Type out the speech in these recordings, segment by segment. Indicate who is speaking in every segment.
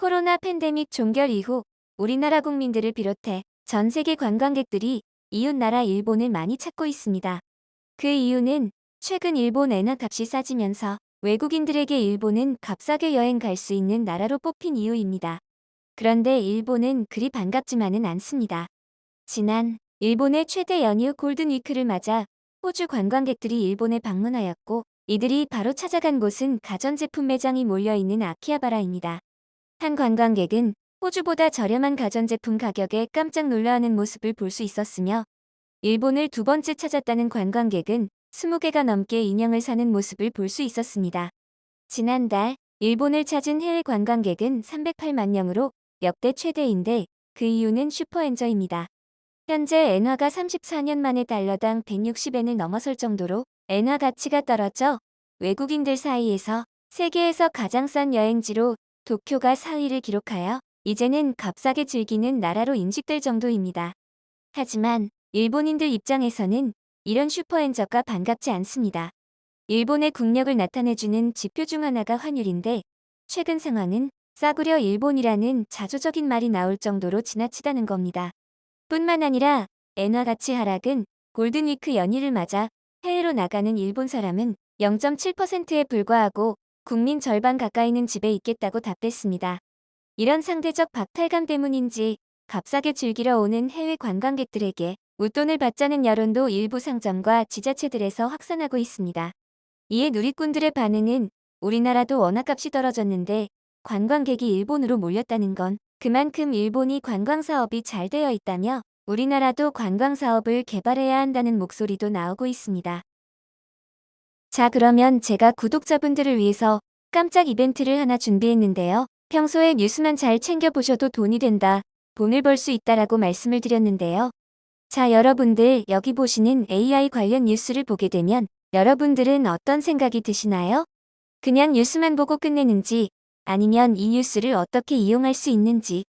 Speaker 1: 코로나 팬데믹 종결 이후 우리나라 국민들을 비롯해 전 세계 관광객들이 이웃 나라 일본을 많이 찾고 있습니다. 그 이유는 최근 일본 엔화 값이 싸지면서 외국인들에게 일본은 값싸게 여행 갈 수 있는 나라로 뽑힌 이유입니다. 그런데 일본은 그리 반갑지만은 않습니다. 지난 일본의 최대 연휴 골든위크를 맞아 호주 관광객들이 일본에 방문하였고 이들이 바로 찾아간 곳은 가전제품 매장이 몰려있는 아키하바라입니다. 한 관광객은 호주보다 저렴한 가전제품 가격에 깜짝 놀라하는 모습을 볼 수 있었으며 일본을 두 번째 찾았다는 관광객은 20개가 넘게 인형을 사는 모습을 볼 수 있었습니다. 지난달 일본을 찾은 해외 관광객은 308만 명으로 역대 최대인데 그 이유는 슈퍼엔저입니다. 현재 엔화가 34년 만에 달러당 160엔을 넘어설 정도로 엔화 가치가 떨어져 외국인들 사이에서 세계에서 가장 싼 여행지로 도쿄가 4위를 기록하여 이제는 값싸게 즐기는 나라로 인식될 정도입니다. 하지만 일본인들 입장에서는 이런 슈퍼엔저가 반갑지 않습니다. 일본의 국력을 나타내주는 지표 중 하나가 환율인데 최근 상황은 싸구려 일본이라는 자조적인 말이 나올 정도로 지나치다는 겁니다. 뿐만 아니라 엔화 가치 하락은 골든위크 연휴를 맞아 해외로 나가는 일본 사람은 0.7%에 불과하고 국민 절반 가까이는 집에 있겠다고 답했습니다. 이런 상대적 박탈감 때문인지 값싸게 즐기러 오는 해외 관광객들에게 웃돈을 받자는 여론도 일부 상점과 지자체들에서 확산하고 있습니다. 이에 누리꾼들의 반응은 우리나라도 워낙 값이 떨어졌는데 관광객이 일본으로 몰렸다는 건 그만큼 일본이 관광사업이 잘 되어 있다며 우리나라도 관광사업을 개발해야 한다는 목소리도 나오고 있습니다. 자 그러면 제가 구독자분들을 위해서 깜짝 이벤트를 하나 준비했는데요. 평소에 뉴스만 잘 챙겨보셔도 돈이 된다, 돈을 벌 수 있다라고 말씀을 드렸는데요. 자 여러분들 여기 보시는 AI 관련 뉴스를 보게 되면 여러분들은 어떤 생각이 드시나요? 그냥 뉴스만 보고 끝내는지 아니면 이 뉴스를 어떻게 이용할 수 있는지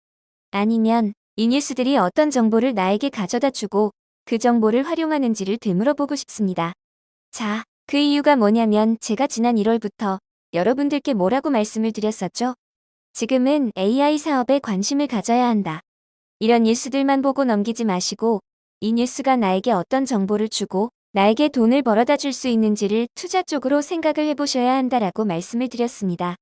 Speaker 1: 아니면 이 뉴스들이 어떤 정보를 나에게 가져다 주고 그 정보를 활용하는지를 되물어보고 싶습니다. 자, 그 이유가 뭐냐면 제가 지난 1월부터 여러분들께 뭐라고 말씀을 드렸었죠? 지금은 AI 사업에 관심을 가져야 한다. 이런 뉴스들만 보고 넘기지 마시고 이 뉴스가 나에게 어떤 정보를 주고 나에게 돈을 벌어다 줄 수 있는지를 투자 쪽으로 생각을 해보셔야 한다라고 말씀을 드렸습니다.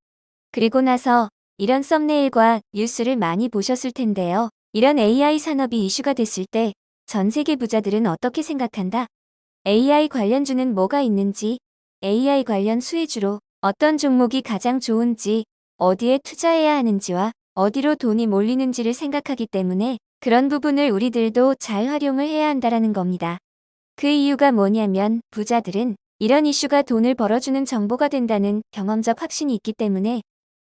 Speaker 1: 그리고 나서 이런 썸네일과 뉴스를 많이 보셨을 텐데요. 이런 AI 산업이 이슈가 됐을 때 전 세계 부자들은 어떻게 생각한다? AI 관련주는 뭐가 있는지, AI 관련 수혜주로 어떤 종목이 가장 좋은지, 어디에 투자해야 하는지와 어디로 돈이 몰리는지를 생각하기 때문에 그런 부분을 우리들도 잘 활용을 해야 한다라는 겁니다. 그 이유가 뭐냐면 부자들은 이런 이슈가 돈을 벌어주는 정보가 된다는 경험적 확신이 있기 때문에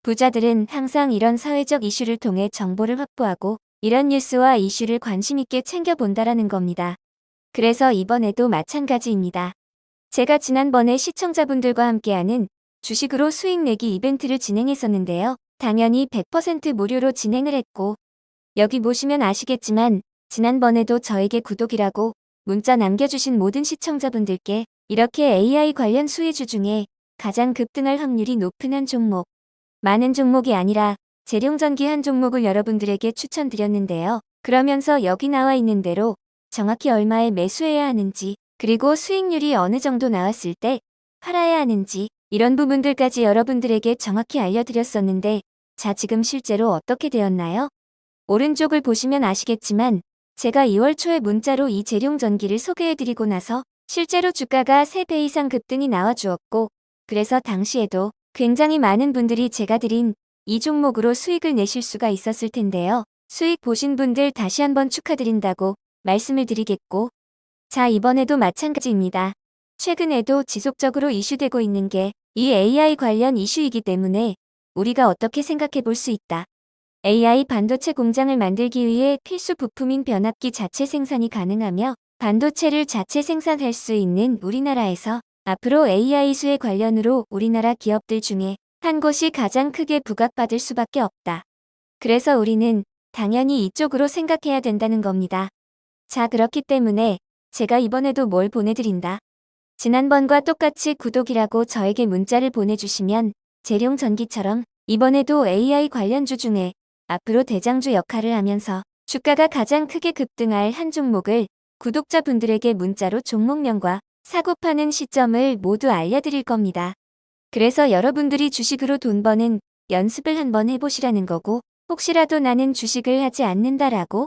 Speaker 1: 부자들은 항상 이런 사회적 이슈를 통해 정보를 확보하고 이런 뉴스와 이슈를 관심 있게 챙겨본다라는 겁니다. 그래서 이번에도 마찬가지입니다. 제가 지난번에 시청자분들과 함께하는 주식으로 수익 내기 이벤트를 진행했었는데요. 당연히 100% 무료로 진행을 했고 여기 보시면 아시겠지만 지난번에도 저에게 구독이라고 문자 남겨주신 모든 시청자분들께 이렇게 AI 관련 수혜주 중에 가장 급등할 확률이 높은 한 종목 많은 종목이 아니라 재룡전기 한 종목을 여러분들에게 추천드렸는데요. 그러면서 여기 나와 있는 대로 정확히 얼마에 매수해야 하는지 그리고 수익률이 어느 정도 나왔을 때 팔아야 하는지 이런 부분들까지 여러분들에게 정확히 알려드렸었는데 자 지금 실제로 어떻게 되었나요? 오른쪽을 보시면 아시겠지만 제가 2월 초에 문자로 이 재룡 전기를 소개해드리고 나서 실제로 주가가 3배 이상 급등이 나와주었고 그래서 당시에도 굉장히 많은 분들이 제가 드린 이 종목으로 수익을 내실 수가 있었을 텐데요. 수익 보신 분들 다시 한번 축하드린다고 말씀을 드리겠고 자 이번에도 마찬가지입니다. 최근에도 지속적으로 이슈되고 있는 게 이 AI 관련 이슈이기 때문에 우리가 어떻게 생각해 볼 수 있다. AI 반도체 공장을 만들기 위해 필수 부품인 변압기 자체 생산이 가능하며 반도체를 자체 생산할 수 있는 우리나라에서 앞으로 AI 수혜 관련으로 우리나라 기업들 중에 한 곳이 가장 크게 부각받을 수밖에 없다. 그래서 우리는 당연히 이쪽으로 생각해야 된다는 겁니다. 자, 그렇기 때문에 제가 이번에도 뭘 보내드린다. 지난번과 똑같이 구독이라고 저에게 문자를 보내주시면 재룡 전기처럼 이번에도 AI 관련주 중에 앞으로 대장주 역할을 하면서 주가가 가장 크게 급등할 한 종목을 구독자분들에게 문자로 종목명과 사고 파는 시점을 모두 알려드릴 겁니다. 그래서 여러분들이 주식으로 돈 버는 연습을 한번 해보시라는 거고 혹시라도 나는 주식을 하지 않는다라고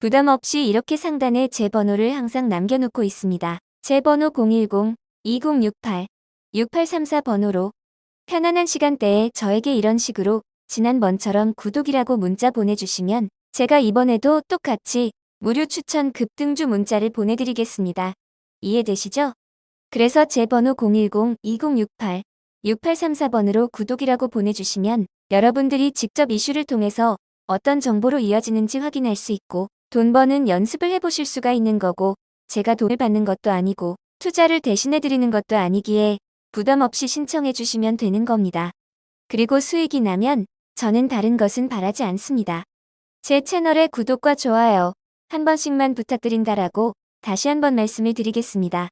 Speaker 1: 부담 없이 이렇게 상단에 제 번호를 항상 남겨놓고 있습니다. 제 번호 010-2068-6834 번호로 편안한 시간대에 저에게 이런 식으로 지난번처럼 구독이라고 문자 보내주시면 제가 이번에도 똑같이 무료 추천 급등주 문자를 보내드리겠습니다. 이해되시죠? 그래서 제 번호 010-2068-6834번으로 구독이라고 보내주시면 여러분들이 직접 이슈를 통해서 어떤 정보로 이어지는지 확인할 수 있고 돈 버는 연습을 해보실 수가 있는 거고 제가 돈을 받는 것도 아니고 투자를 대신해 드리는 것도 아니기에 부담 없이 신청해 주시면 되는 겁니다. 그리고 수익이 나면 저는 다른 것은 바라지 않습니다. 제 채널의 구독과 좋아요 한 번씩만 부탁드린다라고 다시 한번 말씀을 드리겠습니다.